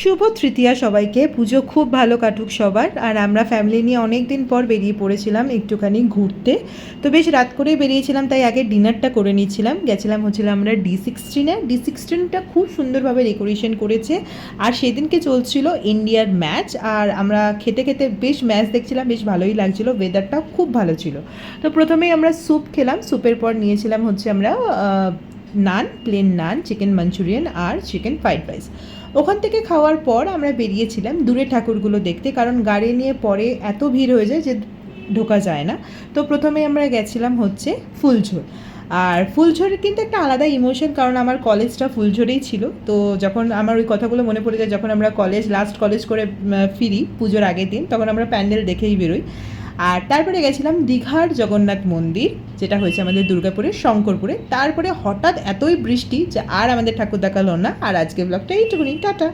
শুভ তৃতীয়া সবাইকে, পুজো খুব ভালো কাটুক সবার। আর আমরা ফ্যামিলি নিয়ে অনেক দিন পর বেরিয়ে পড়েছিলাম একটুখানি ঘুরতে। তো বেশ রাত করেই বেরিয়েছিলাম, তাই আগে ডিনারটা করে নিয়েছিলাম। গেছিলাম হচ্ছিল আমরা ডি সিক্সটিনে ডি সিক্সটিনটা খুব সুন্দরভাবে ডেকোরেশন করেছে। আর সেদিনকে চলছিল ইন্ডিয়ার ম্যাচ আর আমরা খেতে খেতে বেশ ম্যাচ দেখছিলাম, বেশ ভালোই লাগছিল ওয়েদারটাও খুব ভালো ছিল। তো প্রথমেই আমরা স্যুপ খেলাম। স্যুপের পর নিয়েছিলাম হচ্ছে আমরা naan plain naan chicken Manchurian আর চিকেন ফ্রাইড রাইস ওখান থেকে খাওয়ার পর আমরা বেরিয়েছিলাম। দূরে ঠাকুরগুলো দেখতে, কারণ গাড়ি নিয়ে পরে এত ভিড় হয়ে যায় যে ঢোকা যায় না। তো প্রথমে আমরা গেছিলাম হচ্ছে ফুলঝোর। আর ফুলঝোরের কিন্তু একটা আলাদা ইমোশন কারণ আমার কলেজটা ফুলঝোরেই ছিল। তো যখন আমার ওই কথাগুলো মনে পড়ে যায়, যখন আমরা কলেজ লাস্ট কলেজ করে ফিরি পুজোর আগের দিন, তখন আমরা প্যান্ডেল দেখেই বেরোই। আর তারপরে গেছিলাম দীঘার জগন্নাথ মন্দির, যেটা হয়েছে আমাদের দুর্গাপুরের শঙ্করপুরে। তারপরে হঠাৎ এতই বৃষ্টি যে আর আমাদের ঠাকুর দেখাল না। আর আজকে ব্লগটা এইটুকুনি। টাটা।